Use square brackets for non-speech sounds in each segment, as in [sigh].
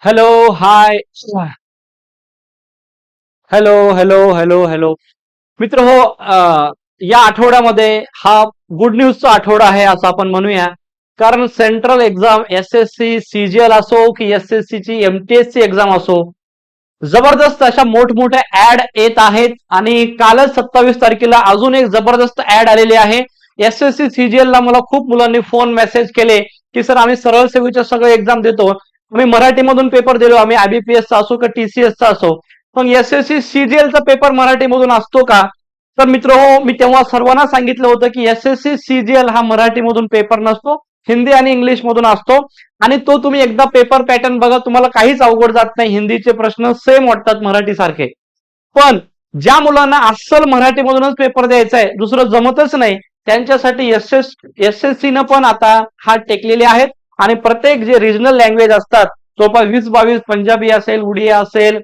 Hello, hi. [sighs] Hello, hello, hello, hello. मित्र हो या आठवड्यामध्ये हा गुड न्यूजचा आठवडा आहे असं आपण म्हणूया. कारण central exam S S C CGL असो की एस एस सी ची एक्झाम असो जबरदस्त अशा मोठमोठ्या ऍड येत आहेत आणि कालच सत्तावीस तारखेला अजून एक जबरदस्त ऍड आलेली आहे. एस एस सी सीजीएल ला मला खूप मुलांनी फोन मेसेज केले की सर आम्ही सरळ सेवेच्या सगळं एक्झाम देतो. आम्ही मराठीमधून पेपर दिलो. आम्ही आयबीपीएसचा असो का टीसीएसचा असो. मग S S C CGL paper मराठीमधून असतो का? तर मित्र हो मी तेव्हा सर्वांना सांगितलं होतं की एस एस सी सीजीएल हा मराठीमधून पेपर नसतो हिंदी आणि इंग्लिश मधून असतो. आणि तो तुम्ही एकदा पेपर पॅटर्न बघा तुम्हाला काहीच अवघड जात नाही. हिंदीचे प्रश्न सेम वाटतात मराठी सारखे पण ज्या मुलांना अस्सल मराठीमधूनच पेपर द्यायचा आहे दुसरं जमतच नाही त्यांच्यासाठी S S S S C न पण आता हात टेकलेले आहेत. आणि प्रत्येक जे रिजनल लँग्वेज असतात जवळपास वीस बावीस पंजाबी असेल उडिया असेल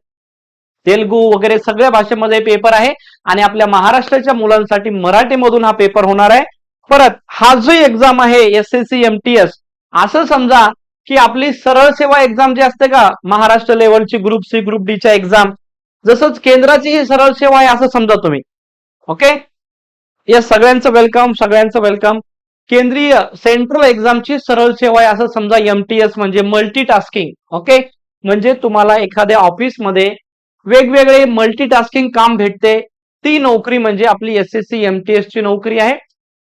तेलगू वगैरे सगळ्या भाषेमध्ये पेपर आहे आणि आपल्या महाराष्ट्राच्या मुलांसाठी मराठीमधून हा पेपर होणार आहे. परत हा जो एक्झाम आहे S S C M T S असं समजा की आपली सरळ सेवा एक्झाम जी असते का महाराष्ट्र लेवलची ग्रुप सी ग्रुप डी च्या एक्झाम जसंच केंद्राची ही सरळ सेवा आहे असं समजा तुम्ही. ओके या सगळ्यांचं वेलकम सगळ्यांचं वेलकम केंद्रीय सेंट्रल एक्झामची सरळ सेवा आहे असं समजा एमटीएस म्हणजे मल्टी टास्किंग ओके म्हणजे तुम्हाला एखाद्या ऑफिसमध्ये वेगवेगळे मल्टीटास्किंग काम भेटते. ती नोकरी म्हणजे आपली एस एस सी एमटीएस ची नोकरी आहे.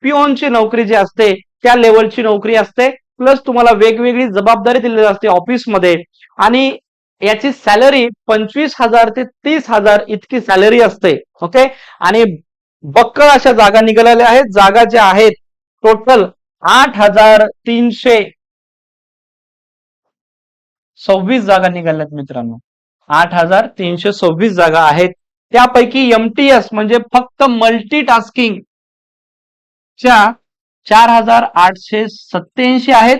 पिओनची नोकरी जी असते त्या लेवलची नोकरी असते. प्लस तुम्हाला वेगवेगळी जबाबदारी दिलेली असते ऑफिसमध्ये आणि याची सॅलरी पंचवीस हजार ते तीस हजार इतकी सॅलरी असते. ओके आणि बक्कळ अशा जागा निघालेल्या आहेत. जागा ज्या आहेत टोटल आठ हजार तीनशे सव्वीस जागा निघाल्यात मित्रांनो. आठ हजार तीनशे सव्वीस जागा आहेत. त्यापैकी एमटीएस म्हणजे फक्त मल्टीटास्किंग च्या चार हजार आठशे सत्याऐंशी आहेत.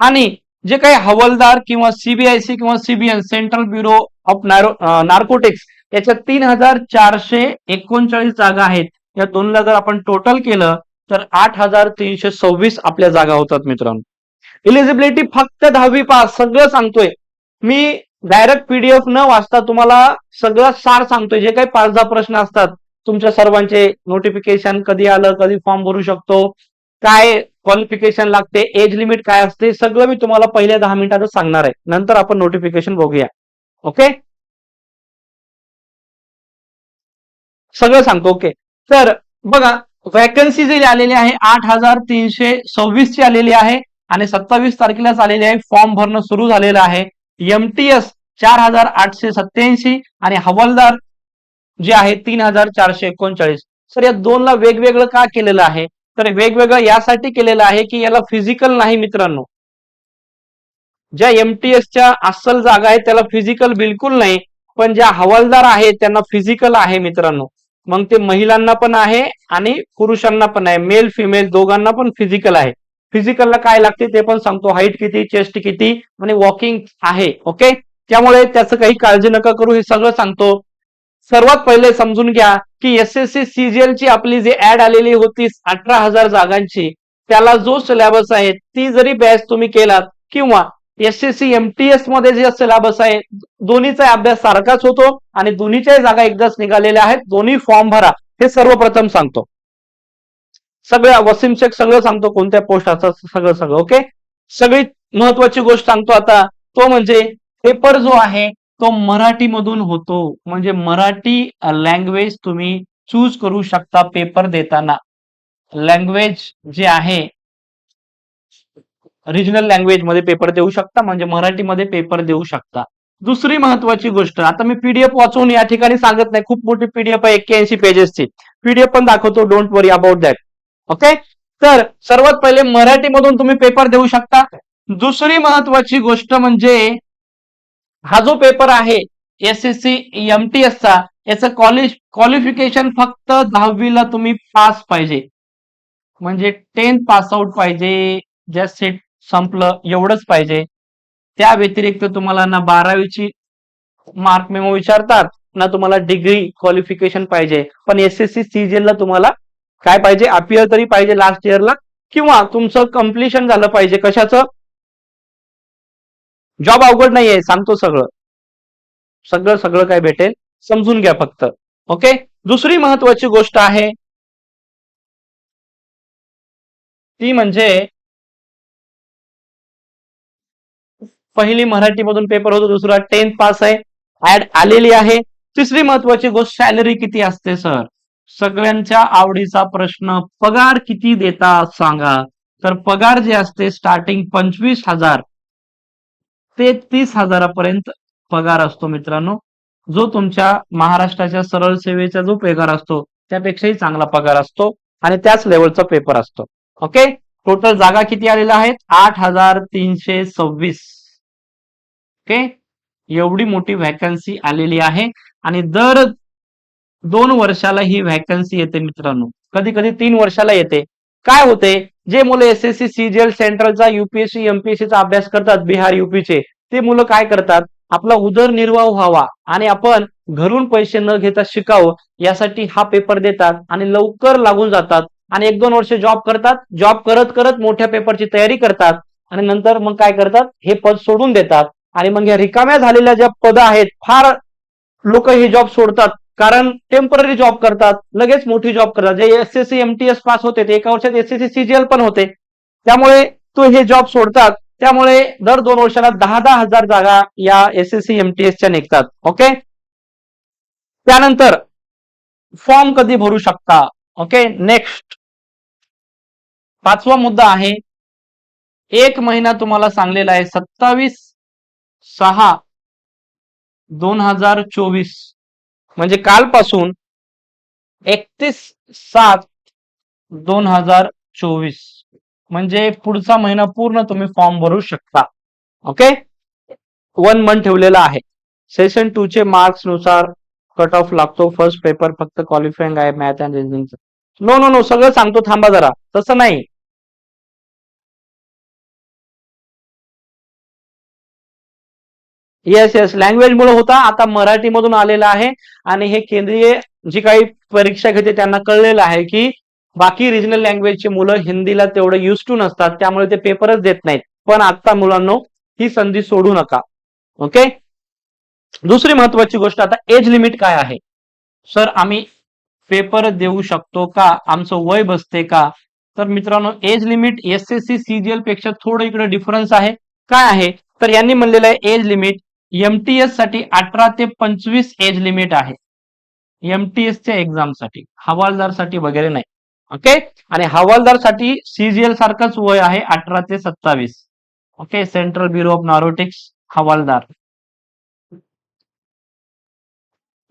आणि जे काही हवलदार किंवा सीबीआयसी किंवा CBN central bureau of narcotics याच्या तीन हजार चारशे एकोणचाळीस जागा आहेत. या दोनला जर आपण टोटल केलं तर आठ हजार तीनशे सव्वीस आपल्या जागा होतात मित्रांनो. इलिजिबिलिटी फक्त दहावी पास सगळं सांगतोय. मी डायरेक्ट पीडीएफ न वाचता तुम्हाला सगळं सार सांगतोय. जे काही पाच दहा प्रश्न असतात तुमच्या सर्वांचे नोटिफिकेशन कधी आलं कधी फॉर्म भरू शकतो काय क्वालिफिकेशन लागते एज लिमिट काय असते सगळं मी तुम्हाला पहिल्या दहा मिनिटातच सांगणार आहे. नंतर आपण नोटिफिकेशन बघूया. ओके सगळं सांगतो ओके तर बघा वॅकन्सी जी आलेली आहे आठ हजार तीनशे सव्वीस ची आलेली आहे आणि सत्तावीस तारखेलाच आलेली आहे फॉर्म भरणं सुरू झालेलं आहे. एमटीएस चार हजार आठशे सत्याऐंशी आणि हवालदार जे आहे तीन हजार चारशे एकोणचाळीस. सर या दोनला वेगवेगळं का केलेलं आहे? तर वेगवेगळं यासाठी केलेलं आहे की याला फिजिकल नाही मित्रांनो. ज्या एमटीएसच्या अस्सल जागा आहे त्याला फिजिकल बिलकुल नाही पण ज्या हवालदार आहेत त्यांना फिजिकल आहे मित्रांनो. मग ते महिलांना पण आहे आणि पुरुषांना पण आहे. मेल फिमेल दोघांना पण फिजिकल आहे. फिजिकलला काय लागते ते पण सांगतो. हाईट किती चेस्ट किती आणि वॉकिंग आहे ओके त्यामुळे त्याचं काही काळजी नका करू हे सगळं सांगतो. सर्वात पहिले समजून घ्या की एस एस सी सीजीएल ची आपली जी ऍड आलेली होती अठरा हजार जागांची त्याला जो सिलेबस आहे ती जरी बॅच तुम्ही केलात किंवा एस एस सी एमटीएसमध्ये जे सिलेबस आहे दोन्हीचा अभ्यास सारखाच होतो आणि दोन्हीच्या जागा एकदाच निघालेल्या आहेत दोन्ही फॉर्म भरा. हे सर्वप्रथम सांगतो. सगळं वसीम शेख सगळं सांगतो कोणत्या पोस्ट असतात सगळं सगळं ओके सगळी महत्वाची गोष्ट सांगतो आता तो म्हणजे पेपर जो आहे तो मराठीमधून होतो. म्हणजे मराठी लँग्वेज तुम्ही चूज करू शकता पेपर देताना. लँग्वेज जे आहे रिजनल लँग्वेजमध्ये पेपर देऊ शकता म्हणजे मराठीमध्ये पेपर देऊ शकता. दुसरी महत्वाची गोष्ट आता मी पीडीएफ वाचून या ठिकाणी सांगत नाही खूप मोठी पीडीएफ आहे एक्क्याऐंशी पेजेसची पीडीएफ पण दाखवतो don't worry about that okay तर सर्वात पहिले मराठीमधून तुम्ही पेपर देऊ शकता. दुसरी महत्वाची गोष्ट म्हणजे हा जो पेपर आहे एस एस सी याचं कॉलेज क्वालिफिकेशन फक्त दहावीला तुम्ही पास पाहिजे. म्हणजे टेन्थ पास आउट पाहिजे ज्या सेट संपलं एवढंच पाहिजे. त्या व्यतिरिक्त तुम्हाला ना बारावीची मार्क मेमो विचारतात ना तुम्हाला डिग्री क्वालिफिकेशन पाहिजे. पण एस एस सी ला तुम्हाला काय पाहिजे? अपियर तरी पाहिजे लास्ट इयरला किंवा तुमचं कम्प्लिशन झालं पाहिजे? कशाचं? जॉब अवघड नाहीये सांगतो सगळं. सगळं सगळं काय भेटेल? समजून घ्या फक्त. ओके दुसरी महत्वाची गोष्ट आहे ती म्हणजे पहिली मराठीमधून पेपर होतो दुसरा टेन्थ पास आहे. ऍड आलेली आहे. तिसरी महत्वाची गोष्ट सॅलरी किती असते सर सगळ्यांच्या आवडीचा प्रश्न पगार किती देता सांगा. तर पगार जे असते स्टार्टिंग पंचवीस हजार ते तीस हजारापर्यंत पगार असतो मित्रांनो. जो तुमच्या महाराष्ट्राच्या सरळ सेवेचा जो पगार असतो त्यापेक्षाही चांगला पगार असतो आणि त्याच लेवलचा पेपर असतो. ओके टोटल जागा किती आलेल्या आहेत? आठ हजार तीनशे सव्वीस. ओके एवढी मोठी व्हॅकन्सी आलेली आहे आणि दर दोन वर्षाला ही व्हॅकन्सी येते मित्रांनो. कधी कधी तीन वर्षाला येते. काय होते? जे मुलं एसएससी सीजीएल सेंट्रलचा युपीएससी एमपीएससीचा अभ्यास करतात बिहार युपीचे ते मुलं काय करतात? आपला उदरनिर्वाह व्हावा आणि आपण घरून पैसे न घेता शिकावं यासाठी हा पेपर देतात आणि लवकर लागून जातात आणि एक दोन वर्ष जॉब करतात. जॉब करत करत मोठ्या पेपरची तयारी करतात आणि नंतर मग काय करतात? हे पद सोडून देतात. आणि मग या रिकाम्या झालेल्या ज्या पद आहेत फार लोक हे जॉब सोडतात. कारण टेंपररी जॉब करतात लगेच मोठी जॉब करतात. जे एसएससी एमटीएस पास होते ते एका वर्षात एसएससी सीजीएल पण होते. त्यामुळे तो हे जॉब सोडतात. त्यामुळे दर दोन वर्षाला दहा दहा हजार जागा या एसएससी एमटीएसच्या निघतात. ओके त्यानंतर फॉर्म कधी भरू शकता? ओके नेक्स्ट पाचवा मुद्दा आहे. एक महिना तुम्हाला सांगलेला आहे सत्तावीस सहा दोन हजार चोवीस. म्हणजे कालपासून एकतीस सात दोन हजार चोवीस. म्हणजे पुढचा महिना पूर्ण तुम्ही फॉर्म भरू शकता. ओके वन मंथ ठेवलेला आहे. सेशन टू चे मार्क्सनुसार कट ऑफ लागतो. फर्स्ट पेपर फक्त क्वालिफाईंग आहे मॅथ अँड रिझनिंगचं नो नो नो सगळं सांगतो. थांबा जरा. तसं नाही. येस येस लँग्वेज मुळे होता. आता मराठीमधून आलेला आहे. आणि हे केंद्रीय जी काही परीक्षा घेते त्यांना कळलेलं आहे की बाकी रिजनल लँग्वेजची मुलं हिंदीला तेवढं युज टू नसतात. त्यामुळे ते पेपरच देत नाहीत. पण आता मुलांनो ही संधी सोडू नका. ओके दुसरी महत्वाची गोष्ट आता एज लिमिट काय आहे? सर आम्ही पेपर देऊ शकतो का? आमचं वय बसते का? तर मित्रांनो age limit S S C सीजीएलपेक्षा थोडं इकडे डिफरन्स आहे. काय आहे? तर यांनी म्हणलेलं आहे एज लिमिट एमटीएससाठी अठरा ते पंचवीस एज लिमिट आहे. एमटीएस च्या एक्झामसाठी हवालदारसाठी वगैरे नाही. ओके आणि हवालदारसाठी सीजीएल सारखंच वय आहे अठरा ते सत्तावीस. Okay central bureau of narcotics हवालदार.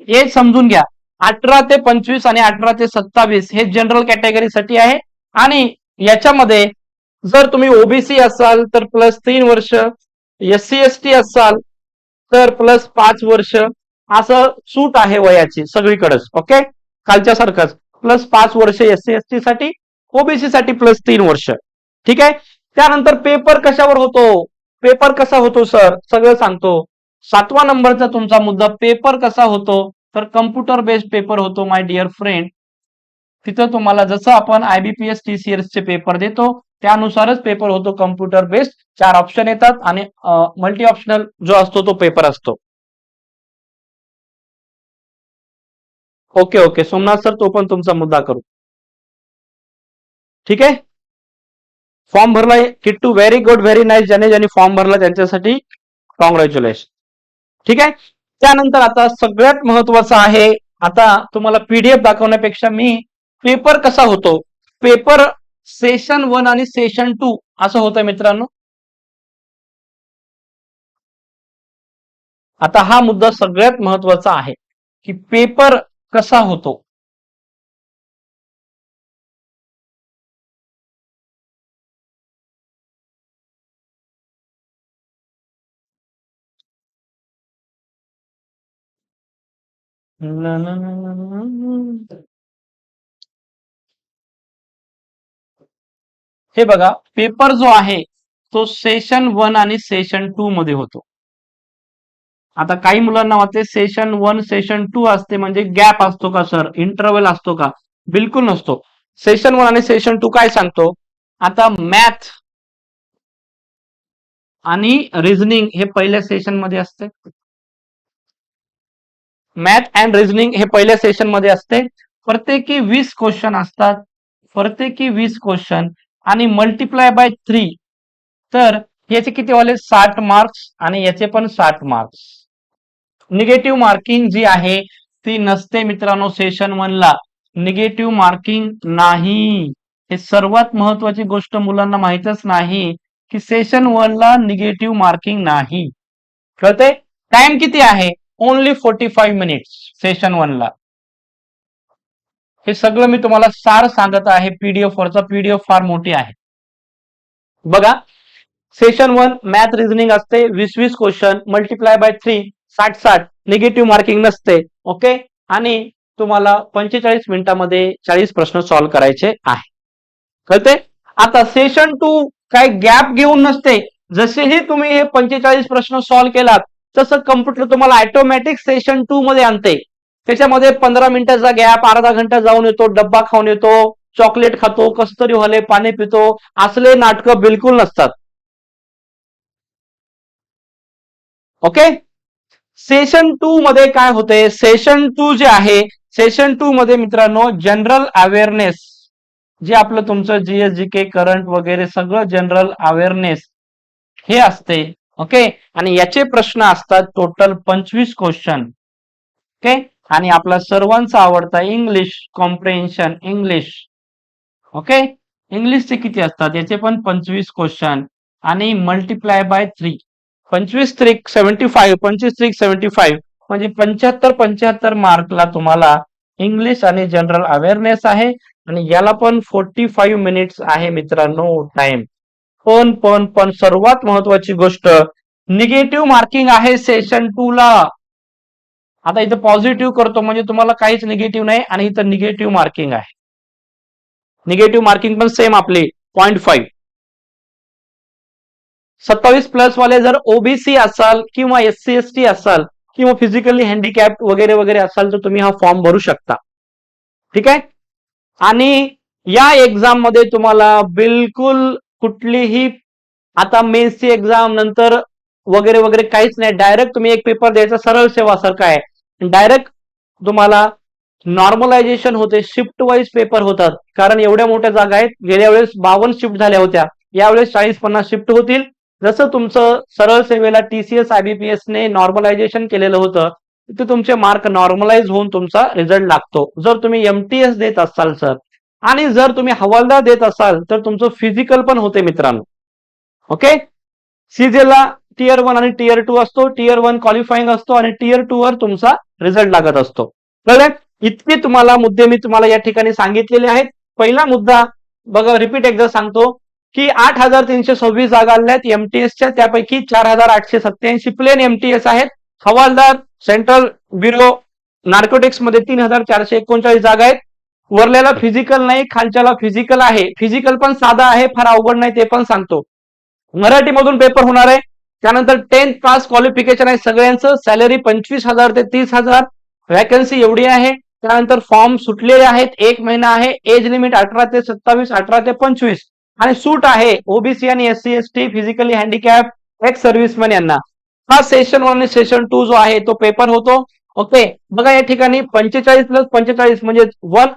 हे समजून घ्या. अठरा ते पंचवीस आणि अठरा ते सत्तावीस हे जनरल कॅटेगरीसाठी आहे. आणि याच्यामध्ये जर तुम्ही ओबीसी असाल तर प्लस तीन वर्ष एस सी एस टी असाल तर प्लस पाच वर्ष असं सूट आहे वयाची सगळीकडेच ओके कालच्या सारखंच प्लस पाच वर्ष एससी एसटी साठी ओबीसी साठी प्लस तीन वर्ष. ठीक? आहे त्यानंतर पेपर कशावर होतो? पेपर कसा होतो सर सगळं सांगतो. सातवा नंबरचा तुमचा मुद्दा पेपर कसा होतो? तर कम्प्युटर बेस्ड पेपर होतो माय डिअर फ्रेंड तिथं तुम्हाला जसं आपण आयबीपीएस टीसीएस चे पेपर देतो त्यानुसारच पेपर होतो कम्प्युटर बेस्ड चार ऑप्शन येतात आणि मल्टी ऑप्शनल जो असतो तो पेपर असतो. ओके ओके सोमनाथ सर तो पण तुमचा मुद्दा करू. ठीक आहे? फॉर्म भरलाय Kittu very good very nice ज्याने ज्यांनी फॉर्म भरला त्यांच्यासाठी कॉंग्रॅच्युलेशन ठीक आहे? त्यानंतर आता सगळ्यात महत्वाचं आहे आता तुम्हाला पीडीएफ दाखवण्यापेक्षा मी पेपर कसा होतो? पेपर सेशन वन आणि सेशन टू असं होतं मित्रांनो. आता हा मुद्दा सगळ्यात महत्त्वाचा आहे की पेपर कसा होतो? ला, ला, ला, ला, ला, हे बघा पेपर जो आहे तो सेशन वन आणि सेशन टू मध्ये होतो. आता काही मुलांना वाटते सेशन वन सेशन टू असते म्हणजे गॅप असतो का सर इंटरव्हल असतो का? बिलकुल नसतो. सेशन वन आणि सेशन टू काय सांगतो? आता मॅथ आणि रिझनिंग हे पहिल्या सेशनमध्ये असते. मॅथ अँड रिझनिंग हे पहिल्या सेशनमध्ये असते. प्रत्येकी वीस क्वेश्चन असतात. प्रत्येकी वीस क्वेश्चन आणि मल्टिप्लाय बाय थ्री तर याचे किती वाले? साठ मार्क्स आणि याचे पण साठ मार्क्स निगेटिव्ह मार्किंग जी आहे ती नसते मित्रांनो सेशन वनला निगेटिव्ह मार्किंग नाही. हे सर्वात महत्वाची गोष्ट मुलांना माहितच नाही की सेशन वनला निगेटिव्ह मार्किंग नाही. कळते टाइम किती आहे? Only forty five minutes session वनला हे सगळं मी तुम्हाला सार सांगत आहे. पीडीएफ वरचा पीडीएफ फार मोठी आहे. बघा सेशन वन मॅथ रिझनिंग असते. वीस वीस क्वेश्चन मल्टिप्लाय बाय थ्री साठ साठ निगेटिव्ह मार्किंग नसते. ओके आणि तुम्हाला पंचेचाळीस मिनिटामध्ये चाळीस प्रश्न सॉल्व्ह करायचे आहे. कळते आता सेशन टू काय गॅप घेऊन नसते. जसेही तुम्ही हे पंचेचाळीस प्रश्न सॉल्व्ह केलात तसं कम्प्युटर तुम्हाला ऑटोमॅटिक सेशन टू मध्ये आणते. त्याच्यामध्ये पंधरा मिनिटाचा गॅप अर्धा घंटा जाऊन येतो डब्बा खाऊन येतो चॉकलेट खातो कसतरी व्हाले पाणी पितो असले नाटकं बिलकुल नसतात. ओके सेशन टू मध्ये काय होते? सेशन टू जे आहे सेशन टू मध्ये मित्रांनो जनरल अवेअरनेस जे आपलं तुमचं जीएस जी के करंट वगैरे सगळं जनरल अवेअरनेस हे असते. ओके आणि याचे प्रश्न असतात टोटल पंचवीस क्वेश्चन ओके आणि आपला सर्वांचा आवडता इंग्लिश कॉम्प्रेन्शन इंग्लिश ओके इंग्लिशचे किती असतात? याचे पण पंचवीस क्वेश्चन आणि मल्टिप्लाय बाय थ्री पंचवीस त्रिक सेव्हन्टी फाईव्ह पंचवीस त्रिक सेव्हन्टी फाईव्ह म्हणजे पंच्याहत्तर पंच्याहत्तर मार्कला तुम्हाला इंग्लिश आणि जनरल अवेअरनेस आहे. आणि याला पण फोर्टी फाईव्ह मिनिट्स आहे मित्रांनो टाइम पण पण पण सर्वात महत्वाची गोष्ट निगेटिव्ह मार्किंग आहे सेशन टू ला. आता इथं पॉझिटिव्ह करतो म्हणजे तुम्हाला काहीच निगेटिव्ह नाही आणि इथं निगेटिव्ह मार्किंग आहे. निगेटिव्ह मार्किंग पण सेम आपली पॉईंट फाईव्ह सत्तावीस प्लस वाले जर ओबीसी असाल किंवा एस सी एस टी असाल किंवा फिजिकली हँडिकॅप वगैरे वगैरे असाल तर तुम्ही हा फॉर्म भरू शकता. ठीक आहे? आणि या एक्झाममध्ये तुम्हाला बिलकुल कुठलीही आता मेन्सची एक्झाम नंतर वगैरे वगैरे काहीच नाही. डायरेक्ट तुम्ही एक पेपर द्यायचा सरळ सेवा सारखा आहे. डायरेक्ट तुम्हाला नॉर्मलायझेशन होते शिफ्ट वाईज पेपर होतात. कारण एवढ्या मोठ्या जागा आहेत गेल्या वेळेस बावन्न शिफ्ट झाल्या होत्या. यावेळेस चाळीस पन्नास शिफ्ट होतील. जसं तुमचं सरळ सेवेला टीसीएस आयबीपीएस ने नॉर्मलायझेशन केलेलं होतं ते तुमचे मार्क नॉर्मलाइज होऊन तुमचा रिझल्ट लागतो. जर तुम्ही एमटीएस देत असाल सर आणि जर तुम्ही हवालदार देत असाल तर तुमचं फिजिकल पण होते मित्रांनो. ओके सीजेला टीयर वन आणि टीयर टू असतो. टीयर वन क्वालिफाईंग असतो आणि टीयर टू वर तुमचा रिझल्ट लागत असतो. कळलं? इतके तुम्हाला मुद्दे मी तुम्हाला या ठिकाणी सांगितलेले आहेत. पहिला मुद्दा बघा रिपीट एकदा सांगतो की आठ हजार तीनशे सव्वीस जागा आल्या आहेत एमटीएसच्या त्यापैकी चार हजार आठशे सत्याऐंशी प्लेन एमटीएस आहेत. हवालदार सेंट्रल ब्युरो नार्कोटिक्समध्ये तीन हजार चारशे एकोणचाळीस जागा आहेत. वरल्याला फिजिकल नाही खालच्याला फिजिकल आहे. फिजिकल पण साधा आहे फार अवघड नाही ते पण सांगतो. मराठीमधून पेपर होणार आहे. त्यानंतर टेन्थ पास क्वालिफिकेशन आहे सगळ्यांचं. सॅलरी पंचवीस हजार ते तीस हजार. व्हॅकन्सी एवढी आहे. त्यानंतर फॉर्म सुटलेले आहेत. एक महिना आहे. एज लिमिट अठरा ते सत्तावीस अठरा ते पंचवीस. आणि सूट आहे. ओबीसी आणि S C S T physically handicapped ex serviceman यांना. हा सेशन वन आणि सेशन टू जो आहे तो पेपर होतो. ओके बघा या ठिकाणी पंचेचाळीस प्लस पंचेचाळीस म्हणजे one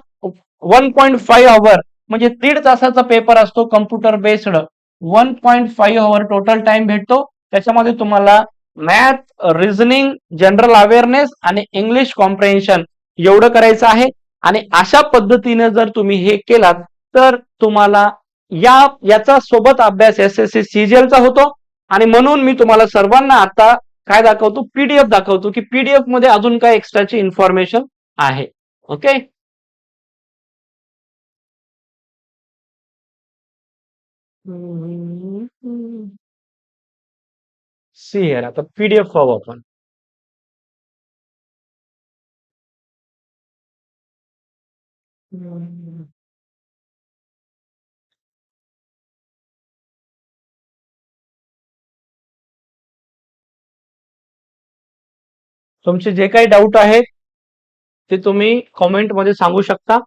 one point five hour म्हणजे दीड तासाचा पेपर असतो computer based one point five hour total time भेटतो. त्याच्यामध्ये तुम्हाला मॅथ रिझनिंग जनरल अवेअरनेस आणि इंग्लिश कॉम्प्रेन्शन एवढं करायचं आहे. आणि अशा पद्धतीने जर तुम्ही हे केलात तर तुम्हाला या याचा सोबत अभ्यास एस एस सी सीजीएलचा होतो. आणि म्हणून मी तुम्हाला सर्वांना आता काय दाखवतो? पीडीएफ दाखवतो की पीडीएफमध्ये अजून काय एक्स्ट्राची इन्फॉर्मेशन आहे. ओके सी आता पीडीएफ पाहू आपण. तुमचे जे काही डाऊट आहेत ते तुम्ही कॉमेंटमध्ये सांगू शकता.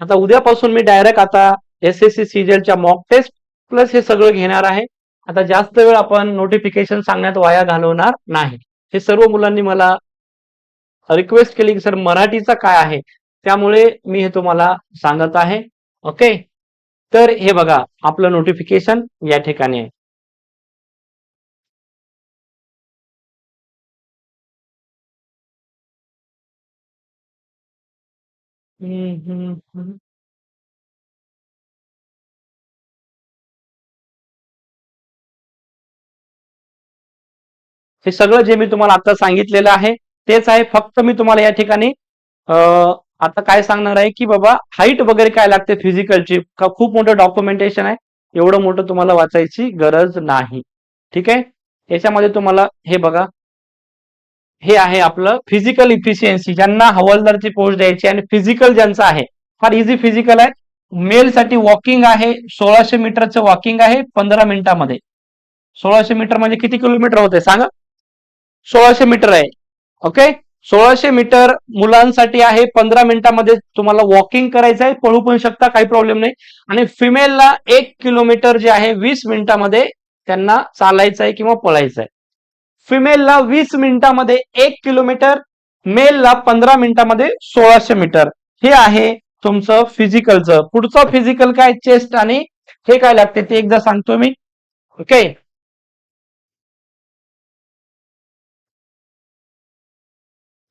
आता उद्यापासून मी डायरेक्ट आता एस एस सी सीजेलच्या मॉक टेस्ट प्लस हे सगळं घेणार आहे. आता जास्त वेळ आपण नोटिफिकेशन सांगण्यात वाया घालवणार नाही. हे सर्व मुलांनी मला रिक्वेस्ट केली की सर मराठीचा काय आहे? त्यामुळे मी हे तुम्हाला सांगत आहे. ओके तर हे बघा आपलं नोटिफिकेशन या ठिकाणी आहे. हम्म, हम्म, हम्म. हे सगळं जे मी तुम्हाला आता सांगितलेलं आहे तेच आहे. फक्त मी तुम्हाला या ठिकाणी आता काय सांगणार आहे की बाबा हाईट वगैरे काय लागते फिजिकलची खूप मोठं डॉक्युमेंटेशन आहे. एवढं मोठं तुम्हाला वाचायची गरज नाही. ठीक आहे? याच्यामध्ये तुम्हाला हे बघा. हे आहे आपलं फिजिकल इफिशियन्सी ज्यांना हवालदारची पोस्ट द्यायची आणि फिजिकल ज्यांचं आहे. फार इझी फिजिकल आहे. मेल साठी वॉकिंग आहे. सोळाशे मीटरचं वॉकिंग आहे पंधरा मिनिटामध्ये. सोळाशे मीटर म्हणजे किती किलोमीटर होते सांगा. सोळाशे मीटर आहे. ओके सोळाशे मीटर मुलांसाठी आहे. पंधरा मिनिटामध्ये तुम्हाला वॉकिंग करायचं आहे. पळू पण शकता काही प्रॉब्लेम नाही. आणि फिमेलला एक किलोमीटर जे आहे वीस मिनिटामध्ये त्यांना चालायचं आहे किंवा पळायचं आहे. फिमेलला वीस मिनिटामध्ये एक किलोमीटर मेलला पंधरा मिनिटामध्ये सोळाशे मीटर. हे आहे तुमचं फिजिकलचं पुढचं फिजिकल काय? चेस्ट आणि हे काय लागते ते एकदा सांगतो मी. ओके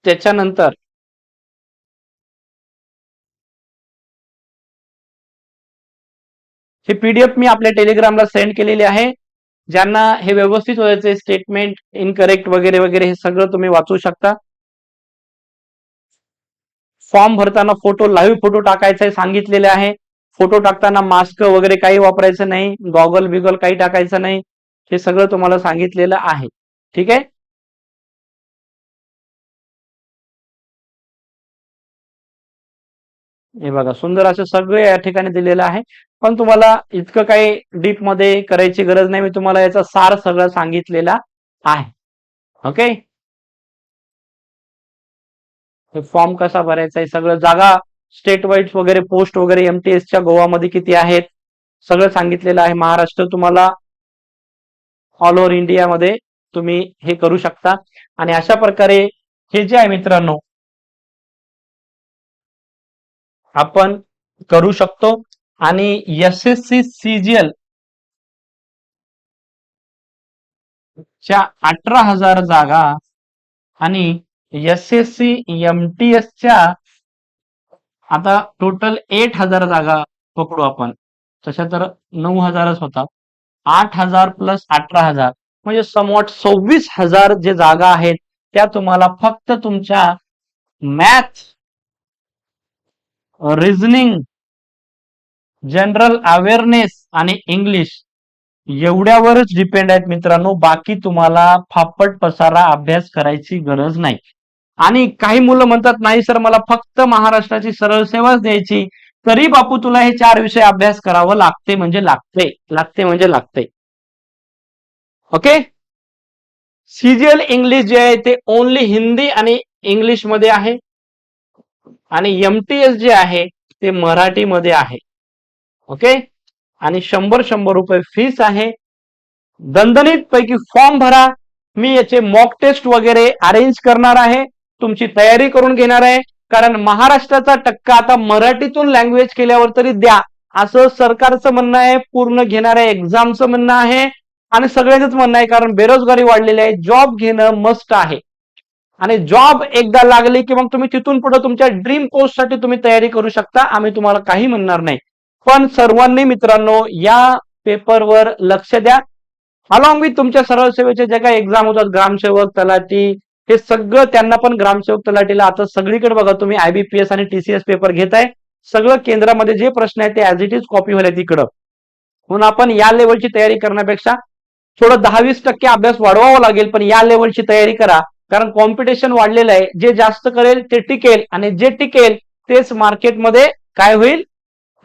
त्याच्यानंतर हे पीडीएफ मी आपल्या टेलिग्रामला सेंड केलेले आहे. ज्यांना हे व्यवस्थित व्हायचे स्टेटमेंट इनकरेक्ट वगैरे वगैरे हे सगळं तुम्ही वाचू शकता. फॉर्म भरताना फोटो लाईव्ह फोटो टाकायचा सांगितलेले आहे. फोटो टाकताना मास्क वगैरे काही वापरायचं नाही. गॉगल बिगल काही टाकायचं नाही. हे सगळं तुम्हाला सांगितलेलं आहे. ठीक आहे? हे बघा सुंदर असं सगळे या ठिकाणी दिलेलं आहे. पण तुम्हाला इतकं काही डीपमध्ये करायची गरज नाही. मी तुम्हाला याचा सार सगळं सांगितलेला आहे. ओके फॉर्म कसा भरायचा आहे? सगळं जागा स्टेट वाईज वगैरे पोस्ट वगैरे एमटीएसच्या गोवामध्ये किती आहेत? सगळं सांगितलेलं आहे. महाराष्ट्र तुम्हाला ऑल ओव्हर इंडियामध्ये तुम्ही हे करू शकता. आणि अशा प्रकारे हे जे आहे मित्रांनो आपण करू शकतो. आणि एस एस सी सीजीएल च्या अठरा हजार जागा आणि S S C M T च्या आता टोटल एट हजार जागा पकडू आपण. तशा तर नऊ हजारच होतात. आठ हजार प्लस अठरा हजार. म्हणजे समवॉट सव्वीस हजार जे जागा आहेत त्या तुम्हाला फक्त तुमच्या मॅथ रिझनिंग जनरल अवेअरनेस आणि इंग्लिश एवढ्यावरच डिपेंड आहेत मित्रांनो. बाकी तुम्हाला फापट पसारा अभ्यास करायची गरज नाही. आणि काही मुलं म्हणतात नाही सर मला फक्त महाराष्ट्राची सरळ सेवाच द्यायची. तरी बापू तुला हे चार विषय अभ्यास करावं लागते म्हणजे लागते. लागते म्हणजे लागते. ओके? सीजीएल इंग्लिश जे आहे ते ओनली हिंदी आणि इंग्लिशमध्ये आहे. आणि एमटीएस जे आहे ते मराठीमध्ये आहे. ओके आणि शंभर शंभर रुपये फीस आहे. दणदणीत पैकी फॉर्म भरा. मी याचे मॉक टेस्ट वगैरे अरेंज करणार आहे. तुमची तयारी करून घेणार आहे. कारण महाराष्ट्राचा टक्का आता मराठीतून लँग्वेज केल्यावर तरी द्या. असं सरकारचं म्हणणं आहे पूर्ण घेणाऱ्या एक्झामचं म्हणणं आहे. आणि सगळ्यांचंच म्हणणं आहे कारण बेरोजगारी वाढलेली आहे. जॉब घेणं मस्ट आहे. आणि जॉब एकदा लागली की मग तुम्ही तिथून पुढे तुमच्या ड्रीम कोर्ससाठी तुम्ही तयारी करू शकता. आम्ही तुम्हाला काही म्हणणार नाही. पण सर्वांनी मित्रांनो या पेपरवर लक्ष द्या. अलॉंग विथ तुमच्या सरळ सेवेचे जे काही एक्झाम होतात ग्रामसेवक तलाठी हे सगळं त्यांना पण ग्रामसेवक तलाठीला आता सगळीकडे बघा तुम्ही आयबीपीएस आणि टीसीएस पेपर घेताय. सगळं केंद्रामध्ये जे प्रश्न आहेत ते ऍज इट इज कॉपी होईल तिकडं. म्हणून आपण या लेवलची तयारी करण्यापेक्षा थोडं दहा वीस टक्के अभ्यास वाढवावा लागेल पण या लेवलची तयारी करा. कारण कॉम्पिटिशन वाढलेलं आहे. जे जास्त करेल ते टिकेल आणि जे टिकेल तेच मार्केटमध्ये काय होईल?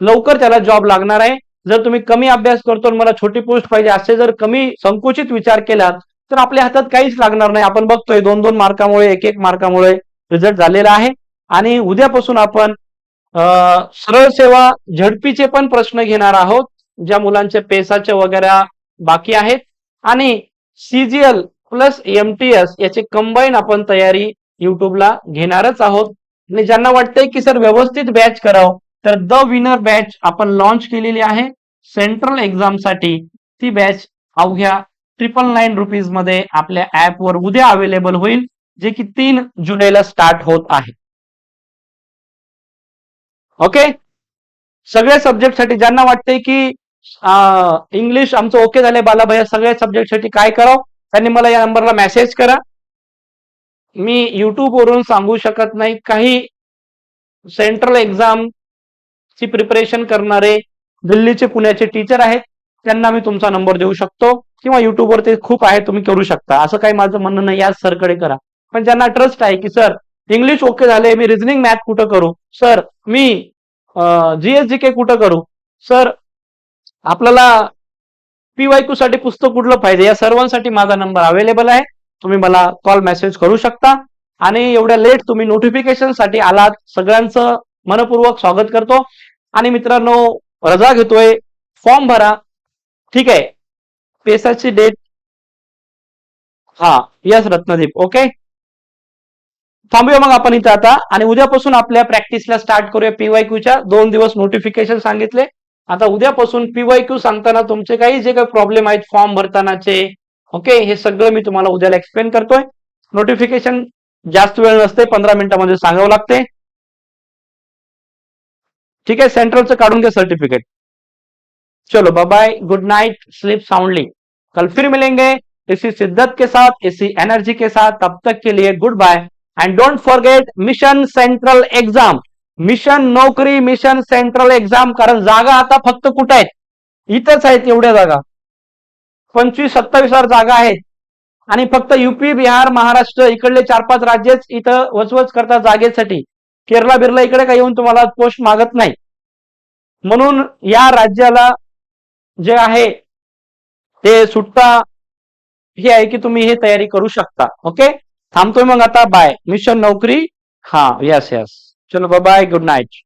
लवकर त्याला जॉब लागणार आहे. जर तुम्ही कमी अभ्यास करतो आणि मला छोटी पोस्ट पाहिजे असे जर कमी संकुचित विचार केलात तर आपल्या हातात काहीच लागणार नाही. आपण बघतोय दोन दोन मार्कामुळे एक एक मार्कामुळे रिझल्ट झालेला आहे. आणि उद्यापासून आपण सरळ सेवा झडपीचे पण प्रश्न घेणार आहोत ज्या मुलांचे पेसाचे वगैरे बाकी आहेत. आणि सीजीएल प्लस एमटीएस याची कंबाईन आपण तयारी युट्यूबला घेणारच आहोत. आणि ज्यांना वाटतंय की सर व्यवस्थित बॅच करावं तर द विनर बॅच आपण लॉन्च केलेली आहे. सेंट्रल एक्झामसाठी ती बॅच अवघ्या ट्रिपल नाईन रुपीजमध्ये आपल्या ऍपवर उद्या अवेलेबल होईल जे की तीन जुलैला स्टार्ट होत आहे. ओके सगळ्या सब्जेक्टसाठी ज्यांना वाटतंय की इंग्लिश आमचं ओके झालंय बालाभया सगळ्या सब्जेक्टसाठी काय करावं? त्यांनी मला या नंबरला मेसेज करा. मी युट्यूब वरून सांगू शकत नाही काही सेंट्रल एक्झाम ची प्रिपरेशन करणारे दिल्लीचे पुण्याचे टीचर आहेत त्यांना मी तुमचा नंबर देऊ शकतो किंवा युट्यूबवर ते खूप आहे तुम्ही करू शकता. असं काही माझं म्हणणं नाही याच सरकडे करा. पण ज्यांना ट्रस्ट आहे की सर इंग्लिश ओके झाले मी रिझनिंग मॅथ कुठं करू? सर मी जीएसजी के कुठं करू? सर आपल्याला पीवायक्यू साठी पुस्तक कुठलं पाहिजे? या सर्वांसाठी माझा नंबर अवेलेबल आहे. तुम्ही मला कॉल मेसेज करू शकता. आणि एवढ्या लेट तुम्ही नोटिफिकेशनसाठी आलात सगळ्यांचं मनपूर्वक स्वागत करतो. आणि मित्रांनो रजा घेतोय. फॉर्म भरा. ठीक आहे. पेसाची डेट हा यस रत्नदीप. ओके थांबूया मग आपण इथं आता. आणि उद्यापासून आपल्या प्रॅक्टिसला स्टार्ट करूया पीवायक्यूच्या दोन दिवस नोटिफिकेशन सांगितले. आता उद्यापासून पीवायक्यू सांगताना तुमचे काही जे काही प्रॉब्लेम आहेत फॉर्म भरतानाचे ओके हे सगळं मी तुम्हाला उद्याला एक्सप्लेन करतोय. नोटिफिकेशन जास्त वेळ नसते पंधरा मिनिटांमध्ये सांगावं लागते. ठीक आहे सेंट्रलचं काढून घ्या सर्टिफिकेट चलो bye bye good night sleep soundly कल फिर मिलेंगे इसी शिद्दत के साथ इसी एनर्जी के साथ तब तक के लिए good bye and don't forget mission central exam mission नोकरी मिशन सेंट्रल एक्झाम कारण जागा आता फक्त कुठं आहेत? इथंच आहेत एवढ्या जागा. पंचवीस सत्तावीस हजार जागा आहेत. आणि फक्त युपी बिहार महाराष्ट्र इकडले चार पाच राज्यच इथं वचवच करतात जागेसाठी. केरला बिरला इकडे काही येऊन तुम्हाला पोस्ट मागत नाही. म्हणून या राज्याला जे आहे ते सुट्टा हे आहे की तुम्ही हे तयारी करू शकता. ओके? थांबतोय मग आता. बाय. मिशन नोकरी. हा यस यस चलो बाय गुड नाईट